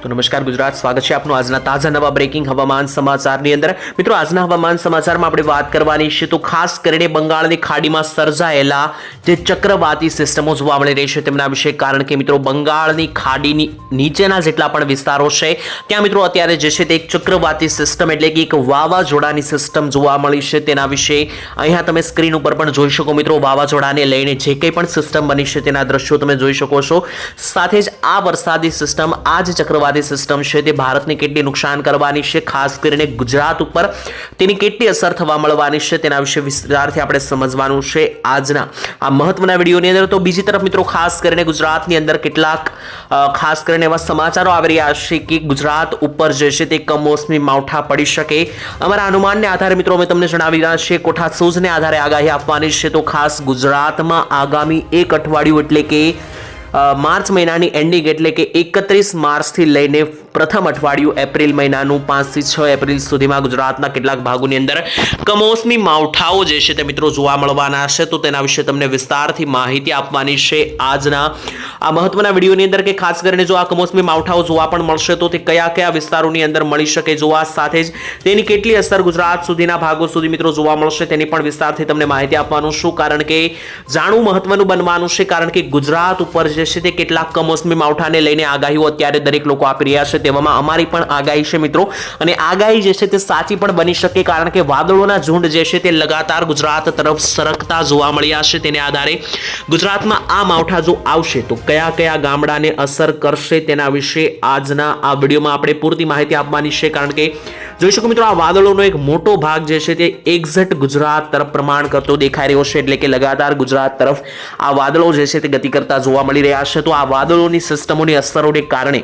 તો નમસ્કાર ગુજરાત, સ્વાગત છે આપનું આજના તાજા નવા બ્રેકિંગ હવામાન સમાચારની અંદર. મિત્રો, આજના હવામાન સમાચારમાં આપણે વાત કરવાની છે તો ખાસ કરીને બંગાળની ખાડીમાં સર્જાયેલા જે ચક્રવાતી સિસ્ટમો જોવા મળી રહી છે તેમના વિશે કારણ કે મિત્રો બંગાળની ખાડીની નીચેના જેટલા પણ વિસ્તારો છે, ત્યાં મિત્રો અત્યારે જે છે તે એક ચક્રવાતી સિસ્ટમ એટલે કે એક વાવાઝોડાની સિસ્ટમ જોવા મળી છે. તેના વિશે અહીંયા તમે સ્ક્રીન ઉપર પણ જોઈ શકો મિત્રો, વાવાઝોડાને લઈને જે કંઈ પણ સિસ્ટમ બની છે તેના દ્રશ્યો તમે જોઈ શકો છો. સાથે જ આ વરસાદી સિસ્ટમ આ જે ચક્રવાતી સિસ્ટમ છે તે ભારતને કેટલી નુકસાન કરવાની છે, ખાસ કરીને ગુજરાત ઉપર તેની કેટલી અસર થવા મળવાની છે તેના વિશે વિસ્તારથી આપણે સમજવાનું છે આજના આ મહત્વના વિડીયોની અંદર. તો બીજી તરફ મિત્રો, ખાસ કરીને ગુજરાતની અંદર કેટલાક ખાસ કરીને એવા સમાચારો આવી રહ્યા છે કે ગુજરાત ઉપર જે છે તે કમોસમી માવઠા પડી શકે. અમારા અનુમાનને આધારે મિત્રો, અમે તમને જણાવી રહ્યા છીએ કોઠા સૂઝને આધારે આગાહી આપવાની છે. તો ખાસ ગુજરાતમાં આગામી એક અઠવાડિયું એટલે કે માર્ચ મહિનાની એન્ડિંગ એટલે કે એકત્રીસ માર્ચથી લઈને પ્રથમ અઠવાડિયું એપ્રિલ મહિનાનું પાંચથી છ એપ્રિલ સુધીમાં ગુજરાતના કેટલાક ભાગોની અંદર કમોસમી માવઠાઓ જે છે તે મિત્રો જોવા મળવાના છે. તો તેના વિશે તમને વિસ્તારથી માહિતી આપવાની છે. આજના આ મહત્વના વિડીયોની અંદર કે ખાસ કરીને જો આ કમોસમી માવઠાઓ જોવા પણ મળશે તો તે કયા કયા વિસ્તારોની અંદર મળી શકે જોવા સાથે જ તેની કેટલી અસર ગુજરાત સુધીના ભાગો સુધી મિત્રો જોવા મળશે તેની પણ વિસ્તારથી તમને માહિતી આપવાનું છું. કારણ કે જાણવું મહત્વનું બનવાનું છે. કારણ કે ગુજરાત ઉપર જે છે તે કેટલાક કમોસમી માવઠાને લઈને આગાહીઓ અત્યારે દરેક લોકો આપી રહ્યા છે. તેવામાં અમારી પણ આગાહી છે મિત્રો. અને આગાહી જે છે તે સાચી પણ બની શકે કારણ કે વાદળોના ઝુંડ જે છે તે લગાતાર ગુજરાત તરફ સરકતા જોવા મળ્યા છે તેને આધારે. ગુજરાતમાં આ માવઠા જો આવશે તો કયા કયા ગામડાને અસર કરશે તેના વિશે આજના આ વિડીયોમાં આપણે પૂરતી માહિતી આપવાની છે કારણ કે જોઈ શકો મિત્રો આ વાદળોનો એક મોટો ભાગ જે છે તે એક્ઝેક્ટ ગુજરાત તરફ પ્રમાણ કરતો દેખાઈ રહ્યો છે એટલે કે લગાતાર ગુજરાત તરફ આ વાદળો જે છે તે ગતિ કરતા જોવા મળી રહ્યા છે. તો આ વાદળોની સિસ્ટમોની અસરોને કારણે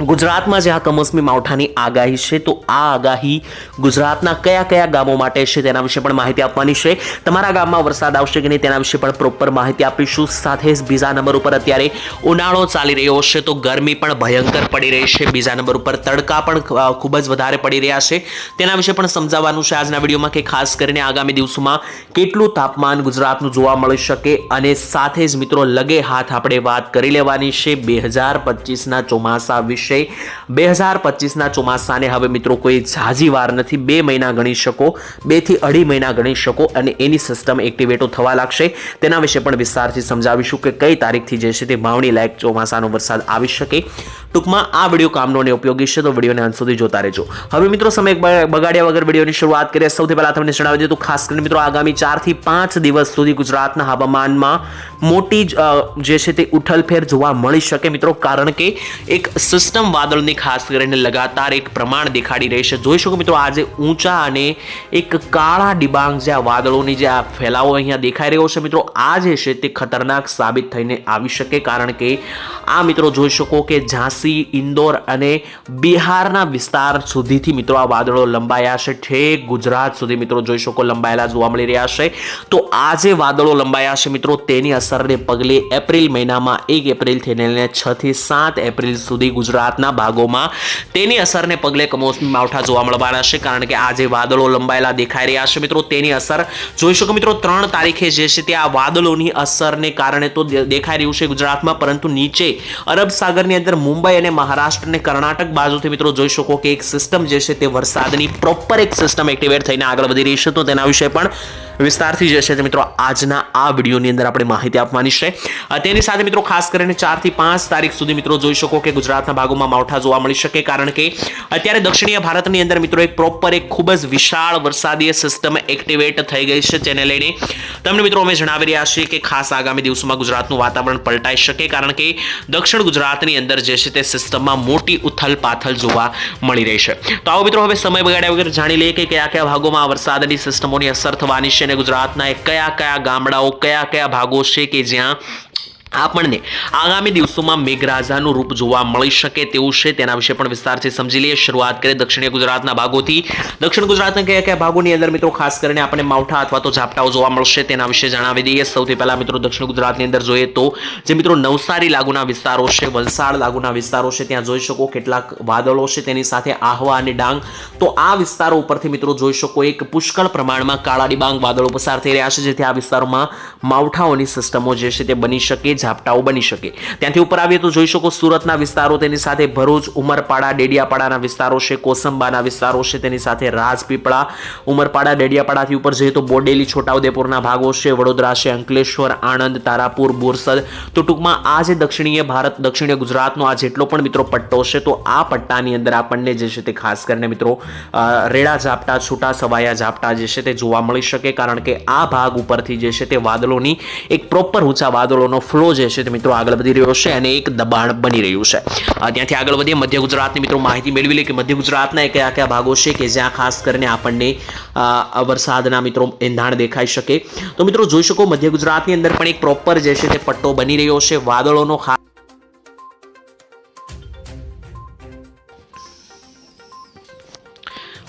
ગુજરાતમાં જે આ કમોસમી માવઠાની આગાહી છે, તો આ આગાહી ગુજરાતના કયા કયા ગામો માટે છે તેના વિશે પણ માહિતી આપવાની છે. તમારા ગામમાં વરસાદ આવશે કે નહીં તેના વિશે પણ પ્રોપર માહિતી આપીશું. સાથે જ બીજા નંબર ઉપર અત્યારે ઉનાળો ચાલી રહ્યો છે, તો ગરમી પણ ભયંકર પડી રહી છે. બીજા નંબર ઉપર તડકા પણ ખૂબ જ વધારે પડી રહ્યા છે. તેના વિશે પણ સમજાવવાનું છે આજના વિડીયોમાં કે ખાસ કરીને આગામી દિવસોમાં કેટલું તાપમાન ગુજરાતનું જોવા મળી શકે અને સાથે જ મિત્રો લગે હાથ આપણે વાત કરી લેવાની છે. બે હજાર પચીસના ચોમાસા વિશે બે હજાર પચીસના ચોમાસાને હવે મિત્રો કોઈ ઝાઝી વાર નથી. બે મહિના ગણી શકો બેથી અઢી મહિના ગણી શકો અને એની સિસ્ટમ એક્ટિવેટો થવા લાગશે. તેના વિશે પણ વિસ્તારથી સમજાવીશું કે કઈ તારીખથી જે છે તે માવણી લાયક ચોમાસાનો વરસાદ આવી શકે. ટૂંકમાં આ વીડિયો કામનો અને ઉપયોગી છે, તો વિડીયોને અંત સુધી જોતા રહેજો. હવે મિત્રો, સમય બગાડ્યા વગર વિડીયોની શરૂઆત કરીએ. સૌથી પહેલા તમને જણાવી દઉં તો ખાસ કરીને મિત્રો, આગામી ચારથી પાંચ દિવસ સુધી ગુજરાતના હવામાનમાં મોટી જે છે તે ઉઠલફેર જોવા મળી શકે મિત્રો, કારણ કે એક સિસ્ટમ વાદળની ખાસ કરીને લગાતાર એક પ્રમાણ દેખાડી રહી છે. જોઈ શકો મિત્રો, આજે ઊંચા અને એક કાળા ડિબાંગ જે આ વાદળોની જે આ ફેલાવો અહીંયા દેખાઈ રહ્યો છે મિત્રો, આ જે છે તે ખતરનાક સાબિત થઈને આવી શકે, કારણ કે આ મિત્રો જોઈ શકો કે ઝાંસી ઇન્દોર અને બિહારના વિસ્તાર સુધીથી મિત્રો આ વાદળો લંબાયા છે. ઠેક ગુજરાત સુધી મિત્રો જોઈ શકો લંબાયેલા જોવા મળી રહ્યા છે. તો આ જે વાદળો લંબાયા છે મિત્રો તેની અસરને પગલે એપ્રિલ મહિનામાં એક એપ્રિલથી લઈને છથી સાત એપ્રિલ સુધી ગુજરાતના ભાગોમાં તેની અસરને પગલે કમોસમી માવઠા જોવા મળવાના છે. કારણ કે આ જે વાદળો લંબાયેલા દેખાઈ રહ્યા છે મિત્રો તેની અસર જોઈ શકો મિત્રો ત્રણ તારીખે જે છે તે આ વાદળોની અસરને કારણે તો દેખાઈ રહ્યું છે ગુજરાતમાં. પરંતુ નીચે અરબ સાગરની અંદર મુંબઈ અને મહારાષ્ટ્ર અને કર્ણાટક બાજુથી મિત્રો જોઈ શકો કે એક સિસ્ટમ જે છે તે વરસાદની પ્રોપર એક સિસ્ટમ એક્ટિવેટ થઈને આગળ વધી રહી છે. તો તેના વિશે પણ વિસ્તારથી જે છે તે મિત્રો આજના આ વિડીયોની અંદર આપણે માહિતી આપવાની છે. તેની સાથે મિત્રો ખાસ કરીને ચારથી પાંચ તારીખ સુધી મિત્રો જોઈ શકો કે ગુજરાતના ભાગોમાં માવઠા જોવા મળી શકે કારણ કે અત્યારે દક્ષિણીય ભારતની અંદર મિત્રો એક પ્રોપર એક ખૂબ જ વિશાળ વરસાદીય સિસ્ટમ એક્ટિવેટ થઈ ગઈ છે જેને લઈને તમને મિત્રો અમે જણાવી રહ્યા છીએ કે ખાસ આગામી દિવસોમાં ગુજરાતનું વાતાવરણ પલટાઈ શકે કારણ કે દક્ષિણ ગુજરાતની અંદર જે છે તે સિસ્ટમમાં મોટી ઉથલ પાથલ જોવા મળી રહી છે. તો આવો મિત્રો હવે સમય બગાડ્યા વગર જાણી લઈએ કે કયા કયા ભાગોમાં વરસાદની સિસ્ટમોની અસર થવાની છે. અને ગુજરાતના એ કયા કયા ગામડાઓ કયા કયા ભાગો છે કે જ્યાં આપણને આગામી દિવસોમાં મેઘરાજાનું રૂપ જોવા મળી શકે તેવું છે. તેના વિશે પણ વિસ્તારથી સમજી લઈએ, શરૂઆત કરીએ દક્ષિણીય ગુજરાતના ભાગોથી. દક્ષિણ ગુજરાતના કયા કયા ભાગોની અંદર મિત્રો ખાસ કરીને આપણને માવઠા અથવા તો ઝાપટાઓ જોવા મળશે તેના વિશે જણાવી દઈએ. સૌથી પહેલા મિત્રો દક્ષિણ ગુજરાતની અંદર જોઈએ તો જે મિત્રો નવસારી લાગુના વિસ્તારો છે, વલસાડ લાગુના વિસ્તારો છે, ત્યાં જોઈ શકો કેટલાક વાદળો છે. તેની સાથે આહવા અને ડાંગ. તો આ વિસ્તારો ઉપરથી મિત્રો જોઈ શકો એક પુષ્કળ પ્રમાણમાં કાળા ડિબાંગ વાદળો પસાર થઈ રહ્યા છે. જેથી આ વિસ્તારોમાં માવઠાઓની સિસ્ટમો જે છે તે બની શકે. ઝાપટાઓ બની શકે. ત્યાંથી ઉપર આવીએ તો જોઈ શકો સુરતના વિસ્તારો તેની સાથે ભરૂચ, ઉમરપાડા, ડેડિયાપાડાના વિસ્તારો છે, કોસંબાના વિસ્તારો છે, તેની સાથે રાજપીપળા, ઉમરપાડા, ડેડિયાપાડાથી ઉપર જઈએ તો બોડેલી, છોટાઉદેપુરના ભાગો છે, વડોદરા છે, અંકલેશ્વર, આણંદ, તારાપુર, બોરસદ. તો ટૂંકમાં આ જે દક્ષિણીય ભારત, દક્ષિણીય ગુજરાતનો આ જેટલો પણ મિત્રો પટ્ટો છે, તો આ પટ્ટાની અંદર આપણને જે છે તે ખાસ કરીને મિત્રો રેડા ઝાપટા, છૂટા સવાયા ઝાપટા જે છે તે જોવા મળી શકે, કારણ કે આ ભાગ ઉપરથી જે છે તે વાદળોની એક પ્રોપર ઊંચા વાદળોનો ફ્લો જે છે તે મિત્રો આગળ વધી રહ્યો છે અને એક દબાણ બની રહ્યું છે. ત્યાંથી આગળ વધીએ. મધ્ય ગુજરાતની મિત્રો માહિતી મેળવી લે કે મધ્ય ગુજરાતના કયા કયા ભાગો છે કે જ્યાં ખાસ કરીને આપણને વરસાદના મિત્રો એંધાણ દેખાઈ શકે. તો મિત્રો જોઈ શકો મધ્ય ગુજરાતની અંદર પણ એક પ્રોપર જે છે તે પટ્ટો બની રહ્યો છે. વાદળોનો ખાસ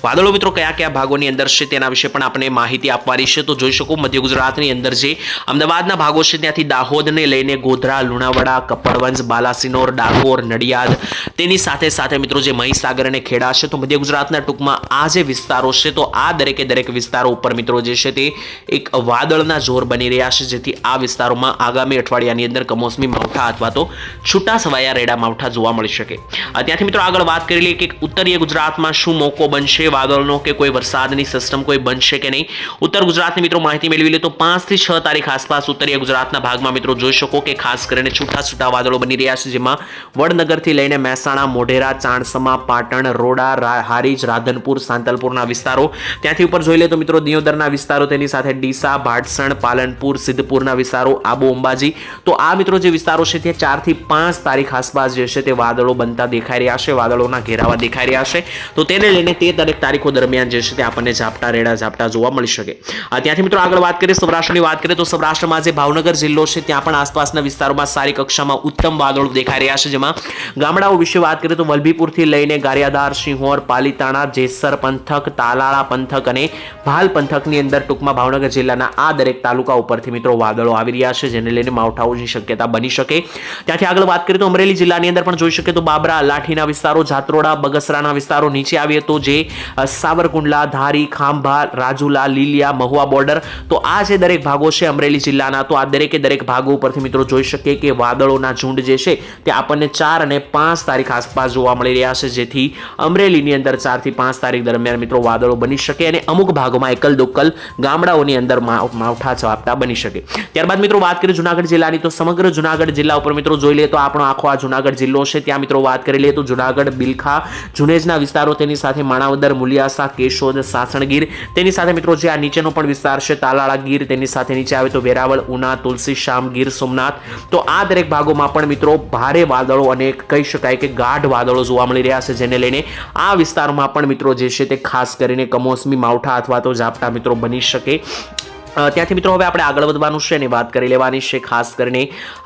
વાદળો મિત્રો કયા કયા ભાગોની અંદર છે તેના વિશે પણ આપણે માહિતી આપવાની છે. તો જોઈ શકો મધ્ય ગુજરાતની અંદર જે અમદાવાદના ભાગો છે ત્યાંથી દાહોદને લઈને ગોધરા, લુણાવાડા, કપડવંજ, બાલાસિનોર, ડાકોર, નડિયાદ તેની સાથે સાથે મિત્રો જે મહીસાગર અને ખેડા છે, તો મધ્ય ગુજરાતના ટૂંકમાં આ જે વિસ્તારો છે, તો આ દરેકે દરેક વિસ્તારો ઉપર મિત્રો જે છે તે એક વાદળના જોર બની રહ્યા છે, જેથી આ વિસ્તારોમાં આગામી અઠવાડિયાની અંદર કમોસમી માવઠા અથવા તો છૂટા છવાયા રેડા માવઠા જોવા મળી શકે. ત્યાંથી મિત્રો આગળ વાત કરી લઈએ કે ઉત્તરીય ગુજરાતમાં શું મોકો બનશે વાદળનો કે કોઈ વરસાદની સિસ્ટમ કોઈ બનશે કે નહીં? ઉત્તર ગુજરાતની મિત્રો માહિતી મેળવી લે તો પાંચથી છ તારીખ આસપાસ ઉત્તરીય ગુજરાતના ભાગમાં મિત્રો જોઈ શકો કે ખાસ કરીને છૂટા છૂટા વાદળો બની રહ્યા છે, જેમાં વડનગરથી લઈને મહેસાણા, મોઢેરા, ચાણસમા, પાટણ, રોડા હારીજ, રાધનપુર, સાંતલપુરના વિસ્તારો. ત્યાંથી ઉપર જોઈ લે તો મિત્રો દિયોદરના વિસ્તારો તેની સાથે ડીસા, ભાટસણ, પાલનપુર, સિદ્ધપુરના વિસ્તારો, આબુ અંબાજી. તો આ મિત્રો જે વિસ્તારો છે ત્યાં ચારથી પાંચ તારીખ આસપાસ જે છે તે વાદળો બનતા દેખાઈ રહ્યા છે, વાદળોના ઘેરાવા દેખાઈ રહ્યા છે. તો તેને લઈને તે દરેક તારીખો દરમિયાન જે છે તે આપણને ઝાપટા રેડા ઝાપટા જોવા મળી શકે. ત્યાંથી મિત્રો આગળ વાત કરીએ, સૌરાષ્ટ્રની વાત કરીએ, તો સૌરાષ્ટ્રમાં જે ભાવનગર જિલ્લો છે ત્યાં પણ આસપાસના વિસ્તારોમાં સારી કક્ષામાં ઉત્તમ વાદળો દેખાઈ રહ્યા છે. જેમાં ગામડાઓ વિશે વાત કરીએ તો વલભીપુરથી લઈને ગારિયાદાર સિંહોર પાલીતાણા, જેસર પંથક, તાલાળા પંથક અને ભાલ પંથકની અંદર ટૂંકમાં ભાવનગર જિલ્લાના આ દરેક તાલુકા ઉપરથી મિત્રો વાદળો આવી રહ્યા છે, જેને લઈને માવઠાઓની શક્યતા બની શકે. ત્યાંથી આગળ વાત કરીએ તો અમરેલી જિલ્લાની અંદર પણ જોઈ શકીએ તો બાબરા લાઠીના વિસ્તારો, જાત્રોડા, બગસરાના વિસ્તારો નીચે આવીએ તો જે સાવરકુંડલા, ધારી, ખાંભા, રાજુલા, લીલિયા, મહુવા બોર્ડર. તો આ જે દરેક ભાગો છે અમરેલી જિલ્લાના, તો આ દરેકે દરેક ભાગો ઉપરથી મિત્રો જોઈ શકીએ કે વાદળોના ઝુંડ જે છે, તે આપણને ચાર અને પાંચ તારીખ આસપાસ જોવા મળી રહ્યા છે, જેથી અમરેલીની અંદર ચારથી પાંચ તારીખ દરમિયાન મિત્રો વાદળો બની શકે અને અમુક ભાગોમાં એકલ દોકલ ગામડાઓની અંદર માવ- માવઠા છવાપટા બની શકે. ત્યારબાદ મિત્રો વાત કરીએ જુનાગઢ જિલ્લાની, તો સમગ્ર જુનાગઢ જિલ્લા ઉપર મિત્રો જોઈ લઈએ તો આપણો આખો આ જુનાગઢ જિલ્લો છે. ત્યાં મિત્રો વાત કરી લઈએ તો જુનાગઢ, બિલખા, જુનેજના વિસ્તારો તેની સાથે માણાવદર મુલિયાસા, કેશોદ, સાસણગીર. તેની સાથે મિત્રો જે આ નીચેનો પણ વિસ્તાર છે, તાલાળા ગીર, તેની સાથે નીચે આવે તો વેરાવળ, ઉના, તુલસી શ્યામ ગીર, સોમનાથ. તો આ દરેક ભાગોમાં પણ મિત્રો ભારે વાદળો અને કહી શકાય કે ગાઢ વાદળો જોવા મળી રહ્યા છે, જેને લઈને આ વિસ્તારોમાં પણ મિત્રો જે છે તે ખાસ કરીને કમોસમી માવઠા અથવા તો ઝાપટા મિત્રો બની શકે. ત્યાંથી મિત્રો હવે આપણે આગળ વધવાનું છે અને વાત કરી લેવાની છે ખાસ કરીને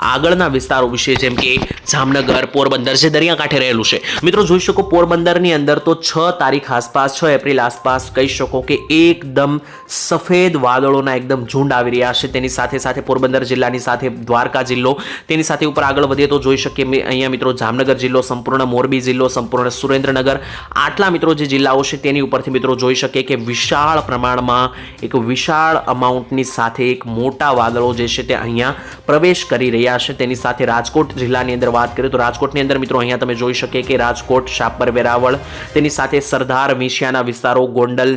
આગળના વિસ્તારો વિશે, જેમ કે જામનગર, પોરબંદર જે દરિયાકાંઠે રહેલું છે. મિત્રો, જોઈ શકો પોરબંદરની અંદર તો છ તારીખ આસપાસ, છ એપ્રિલ આસપાસ કહી શકો કે એકદમ સફેદ વાદળોના એકદમ ઝુંડ આવી રહ્યા છે. તેની સાથે સાથે પોરબંદર જિલ્લાની સાથે દ્વારકા જિલ્લો, તેની સાથે ઉપર આગળ વધીએ તો જોઈ શકીએ અહીંયા મિત્રો જામનગર જિલ્લો, સંપૂર્ણ મોરબી જિલ્લો, સંપૂર્ણ સુરેન્દ્રનગર. આટલા મિત્રો જે જિલ્લાઓ છે તેની ઉપરથી મિત્રો જોઈ શકીએ કે વિશાળ પ્રમાણમાં એક વિશાળ અમાઉન્ટની સાથે એક મોટા વાદળો જે છે તે અહીંયા પ્રવેશ કરી રહ્યા છે. તેની સાથે રાજકોટ જિલ્લાની અંદર વાત કરીએ તો રાજકોટની અંદર મિત્રો અહીંયા તમે જોઈ શકીએ કે રાજકોટ, શાપર, વેરાવળ, તેની સાથે સરદાર મિશિયાના વિસ્તારો, ગોંડલ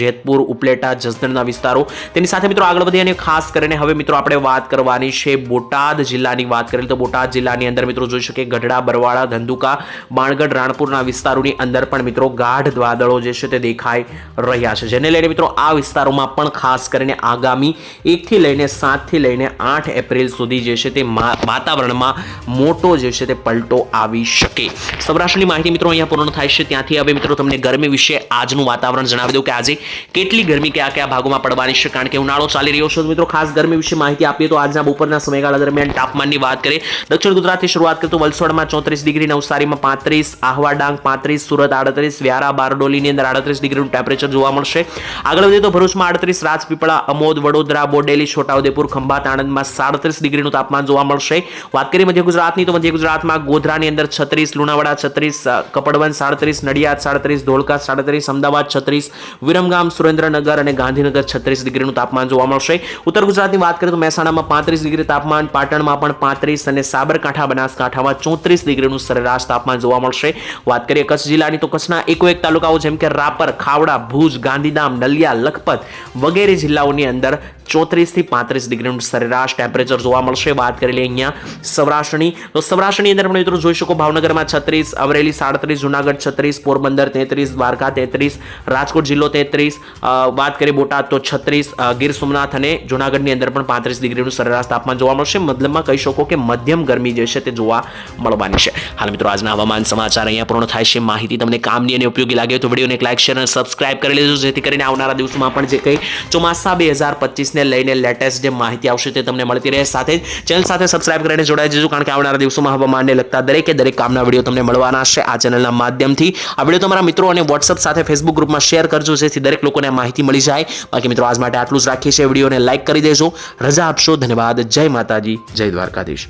જેતપુર, ઉપલેટા, જસદણના વિસ્તારો. તેની સાથે મિત્રો આગળ વધી અને ખાસ કરીને હવે મિત્રો આપણે વાત કરવાની છે બોટાદ જિલ્લાની વાત કરીએ તો બોટાદ જિલ્લાની અંદર મિત્રો જોઈ શકીએ ગઢડા, બરવાળા, ધંધુકા બાણગઢ રાણપુરના વિસ્તારોની અંદર પણ મિત્રો ગાઢ વાદળો જે છે તે દેખાઈ રહ્યા છે. જેને લઈને મિત્રો આ વિસ્તારોમાં પણ ખાસ કરીને આગામી એકથી લઈને સાતથી લઈને આઠ એપ્રિલ સુધી જે છે તે વાતાવરણમાં મોટો જે છે તે પલટો આવી શકે. સૌરાષ્ટ્રની માહિતી મિત્રો અહીંયા પૂર્ણ થાય છે. ત્યાંથી હવે મિત્રો તમને ગરમી વિશે આજનું વાતાવરણ જણાવી દઉં કે આજે કેટલી ગરમી કયા કયા ભાગોમાં પડવાની છે, કારણ કે ઉનાળો ચાલી રહ્યો છે. મિત્રો ખાસ ગરમી વિશે માહિતી આપીએ તો આજના બપોરના સમયગાળા દરમિયાન તાપમાનની વાત કરીએ, દક્ષિણ ગુજરાતથી શરૂઆત કરીએ તો વલસાડમાં ચોત્રીસ ડિગ્રી, નવસારીમાં પાંત્રીસ, આહવા ડાંગ પાંત્રીસ, સુરત આડત્રીસ, વ્યારા બારડોલીની અંદર આડત્રીસ ડિગ્રીનું ટેમ્પરેચર જોવા મળશે. આગળ વધીએ તો ભરૂચમાં આડત્રીસ, રાજપીપળા, અમોદ, વડોદરા, બોડેલી, છોટાઉદેપુર, ખંભાત, આણંદમાં સાડત્રીસ ડિગ્રીનું તાપમાન જોવા મળશે. વાત કરીએ મધ્ય ગુજરાતની તો મધ્ય ગુજરાતમાં ગોધરાની અંદર છત્રીસ, લુણાવાડા છત્રીસ કપડવન સાડત્રીસ, નડિયાદ સાડત્રીસ, ધોળકા સાડત્રીસ, અમદાવાદ છત્રીસ, વિરમગામ, સુરેન્દ્રનગર અને ગાંધીનગર છત્રીસ ડિગ્રીનું તાપમાન જોવા મળશે. ઉત્તર ગુજરાતની વાત કરીએ તો મહેસાણામાં પાંત્રીસ ડિગ્રી તાપમાન, પાટણમાં પણ પાંત્રીસ અને સાબરકાંઠા, બનાસકાંઠામાં ચોત્રીસ ડિગ્રીનું સરેરાશ તાપમાન જોવા મળશે. વાત કરીએ કચ્છ જિલ્લાની તો કચ્છના એકો એક તાલુકાઓ જેમ કે રાપર, ખાવડા, ભુજ, ગાંધીધામ, નલિયા, લખપત વગેરે જિલ્લાઓની અંદર ચોત્રીસથી પાંત્રીસ ડિગ્રીનું સરેરાશ ટેમ્પરેચર જોવા મળશે. વાત કરી લઈએ અહીંયા સૌરાષ્ટ્રની. તો સૌરાષ્ટ્રની અંદર પણ મિત્રો જોઈ શકો ભાવનગરમાં છત્રીસ, અમરેલી સાડત્રીસ, જુનાગઢ છત્રીસ, પોરબંદર તેત્રીસ, દ્વારકા તેત્રીસ, રાજકોટ જિલ્લો તેત્રીસ વાત કરીએ બોટાદ તો છત્રીસ ગીર સોમનાથ અને જુનાગઢની અંદર પણ પાંત્રીસ ડિગ્રીનું સરેરાશ તાપમાન જોવા મળશે. મતલબમાં કહી શકો કે મધ્યમ ગરમી જે છે તે જોવા મળવાની છે. હાલ મિત્રો આજના હવામાન સમાચાર અહીંયા પૂર્ણ થાય છે. માહિતી તમને કામની અને ઉપયોગી લાગે તો વિડીયોને એક લાઇક શેર અને સબસ્ક્રાઇબ કરી લેજો. જેથી કરીને આવનારા દિવસોમાં પણ જે કંઈ ચોમાસા બે હજાર પચીસને લઈને લેટેસ્ટ જે માહિતી આવશે તે તમને મળતી રહે. સાથે ચેનલ સાથે સબસ્ક્રાઇબ કરીને જોડાઈ જજો, કારણ કે આવનારા દિવસોમાં હવામાનને લગતા દરેકે દરેક કામના વીડિયો તમને મળવાના છે આ ચેનલના માધ્યમથી. આ વીડિયો તમારા મિત્રો અને વોટ્સઅપ સાથે ફેસબુક ગ્રુપમાં શેર કરજો, જેથી દરેક લોકોને માહિતી મળી જાય. બાકી મિત્રો, આજ માટે આટલું જ રાખીએ છીએ. વિડીયોને લાઇક કરી દેજો. રજા આપશો. ધન્યવાદ. જય માતાજી. જય દ્વારકાધીશ.